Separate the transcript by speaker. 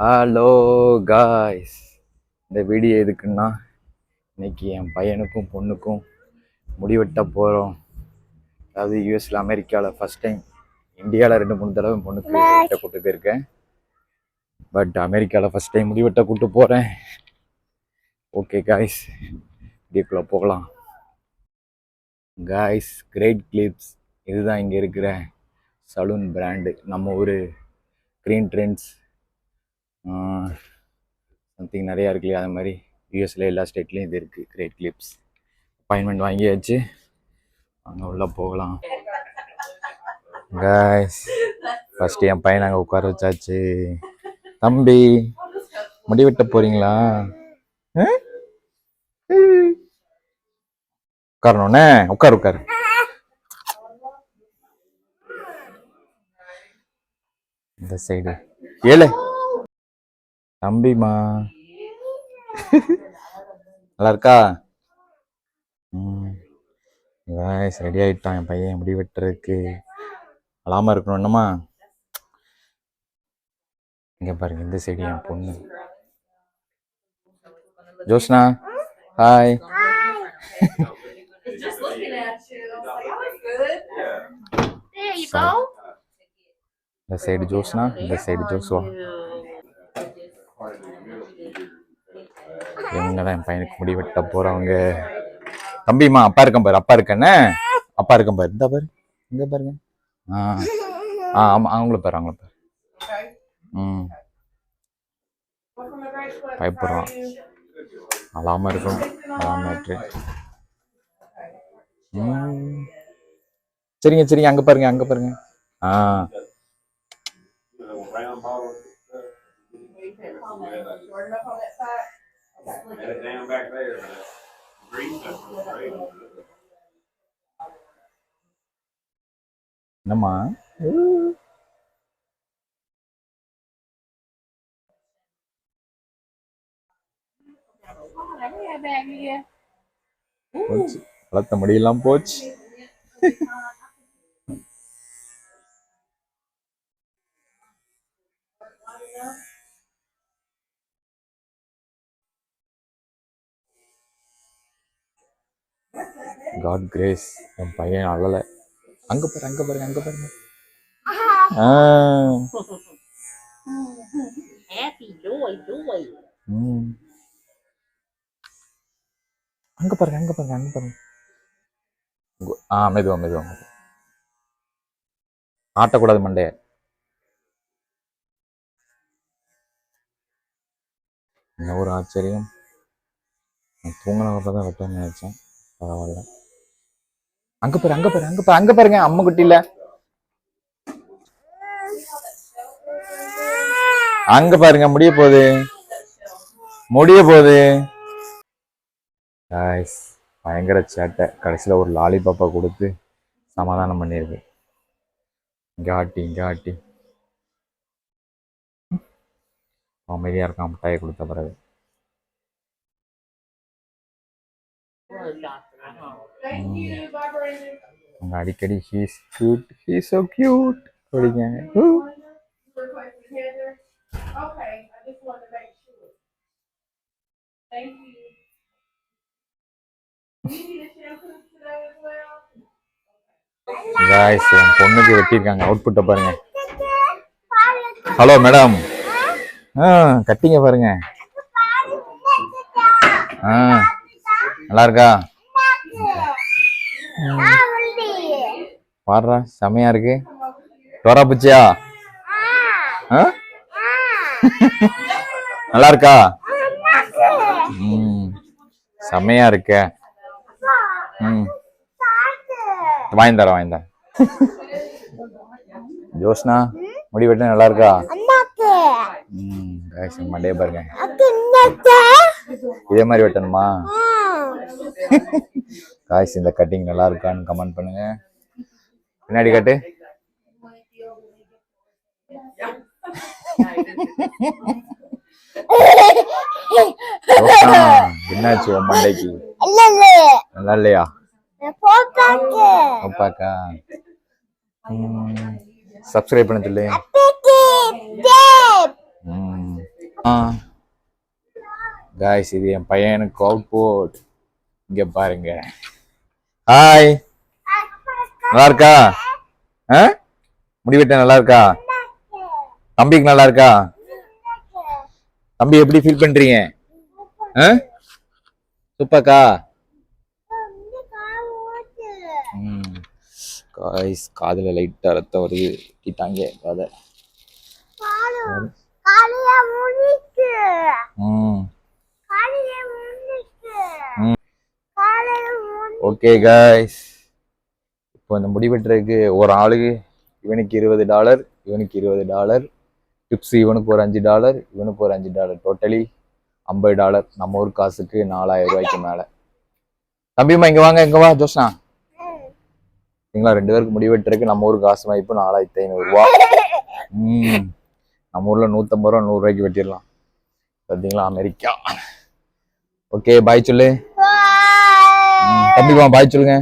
Speaker 1: Hello guys இந்த video எதுக்குன்னா இன்னைக்கு என் பையனுக்கும் பொண்ணுக்கும் முடிவெட்ட போகிறோம் அதாவது யூஎஸில் அமெரிக்காவில் ஃபஸ்ட் டைம் இந்தியாவில் ரெண்டு மூணு தடவை பொண்ணுக்கு வெட்ட கூட்டு போயிருக்கேன். பட் அமெரிக்காவில் ஃபஸ்ட் டைம் முடிவெட்ட கூட்டு போகிறேன் ஓகே காய்ஸ் வீடியோக்குள்ளே போகலாம். காய்ஸ் கிரேட் கிளிப்ஸ் இதுதான் இங்கே இருக்கிற சலூன் பிராண்டு நம்ம ஊர் க்ரீன் ட்ரெண்ட்ஸ் சம்திங் நிறையா இருக்கு இல்லையா? அது மாதிரி யூஎஸில் எல்லா ஸ்டேட்லேயும் இது இருக்குது கிரேட் கிளிப்ஸ் அப்பாயின்மெண்ட் வாங்கியாச்சு. அங்கே உள்ளே போகலாம். காய்ஸ் ஃபஸ்ட்டு என் பையனை அங்கே உட்கார வச்சாச்சு. தம்பி முடிவெட்ட போகிறீங்களா உட்காரணுண்ணே உட்கார் உட்கார். இந்த சைடு ஏழை. தம்பிமா நல்லா இருக்கா ம். காய்ஸ் ரெடி ஆயிட்டான். என் பையன் முடி வெட்டுறதுக்கு. அழாம இருக்கணும் என்னம்மா? இங்க பாருங்க இந்த சைடு என் பொண்ணு. ஜோஷ்னா ஹாய். இந்த சைடு ஜோஷ்னா இந்த சைடு ஜோஸ்வா. என்னடா என் பையனுக்கு முடி வெட்ட போறவங்க தம்பிமா அப்பா இருக்கேன் பாரு. அப்பா இருக்கேன்னு அப்பா இருக்கேன் பாரு. இந்த பாரு. இங்க பாருங்க. ஆ. ஆ ஆமா அவங்கள பாரு அவங்கள பாரு. ம். பயப்படுறான். அழாம இருக்கும் அழாம இருக்கு. சரிங்க சரிங்க. அங்க பாருங்க அங்க பாருங்க. ஆ.
Speaker 2: Had it down back there. Green stuff was great.
Speaker 1: என்னம்மா போச்சு வளர்த்த முடியெல்லாம் போச்சு காட் கிரேஸ் என் பையன் அழல. அங்க பாரு அங்க பாருங்க அங்க பாருங்க. அங்க பாருங்க அங்க பாருங்க அங்க பாருங்க. ஆ மெதுவா மெதுவா மெதுவா. ஆட்டக்கூடாது மண்டைய. என்ன ஒரு ஆச்சரியம். நான் தூங்கினவரை தான் வெட்டன்னு நினைச்சேன் பரவாயில்ல. அங்க பாரு அங்க பாரு அங்க பாரு அங்க பாருங்க அம்மா குட்டியில. அங்க பாருங்க முடிய போகுது. முடிய போகுது. காய்ஸ் பயங்கர சேட்டை. கடைசியில் ஒரு லாலிபாப்பா கொடுத்து சமாதானம் பண்ணியிருக்கு இங்கே ஆட்டி இங்கே ஆட்டி. அமைதியாக இருக்கான் மிட்டாயை கொடுத்த பிறகு. அவங்க அடிக்கடி he's cute he's so cute அப்படிங்காங்க? Guys என் பொண்ணுக்கு வெட்டியிருக்காங்க அவுட்புட்டை பாருங்க ஹலோ மேடம் ஆ கட்டிங்க பாருங்க ஆ நல்லா இருக்கா பாடுறா செமையா இருக்கு. டோரா பூச்சியா? நல்லா இருக்கா? ம் செமையா இருக்க. ம். வாங்கி தரேன் வாங்கி தரேன். ஜோஷ்னா முடி வெட்ட நல்லா இருக்கா? ம் மண்டையை பாருங்க. இதே மாதிரி வெட்டணுமா? காய்ஸ் இந்த கட்டிங் நல்லா இருக்கான்னு கமெண்ட் பண்ணுங்க. பின்னாடி கட்டு என்னாச்சு உன் மண்டைக்கு? நல்லா இல்லையா? அப்பாக்கா சப்ஸ்கிரைப் பண்ண சொல்லு ம். காய்ஸ் இது என் பையனுக்கு அவுட் போட். இங்க பாருங்க. ஹாய் நல்லா இருக்கா ஆ? முடிவெட்ட நல்லா இருக்கா தம்பிக்கு நல்லா இருக்கா தம்பி எப்படி ஃபீல் பண்றீங்க? சூப்பர்க்கா? காய்ஸ் காதுல லைட்டா ரத்தம் வருது. கிட்டாங்க காதை ம்
Speaker 3: காலைய முடிக்கு
Speaker 1: ம்.
Speaker 3: காலைய முடி
Speaker 1: ஓகே காய்ஸ் இப்போ இந்த முடிவெட்டுறதுக்கு ஒரு ஆளுக்கு இவனுக்கு இருபது டாலர் இவனுக்கு இருபது டாலர். டிப்ஸ் இவனுக்கு ஒரு அஞ்சு டாலர் இவனுக்கு ஒரு அஞ்சு டாலர். டோட்டலி ஐம்பது டாலர். நம்ம ஊர் காசுக்கு நாலாயிரம் ரூபாய்க்கு மேலே. தம்பிம்மா இங்கே வாங்க இங்கே வா ஜோஷ்னா சரிங்களா ரெண்டு பேருக்கு முடிவெட்டுறதுக்கு நம்ம ஊர் காசு மதிப்பு நாலாயிரத்தி ஐநூறுரூவா ம். நம்ம ஊரில் நூற்றம்பது ரூபா நூறுரூவாய்க்கு வெட்டிடலாம். பார்த்தீங்களா அமெரிக்கா. ஓகே பாய் சொல்லு. ம், தம்பிமா பாய் சொல்லுங்க.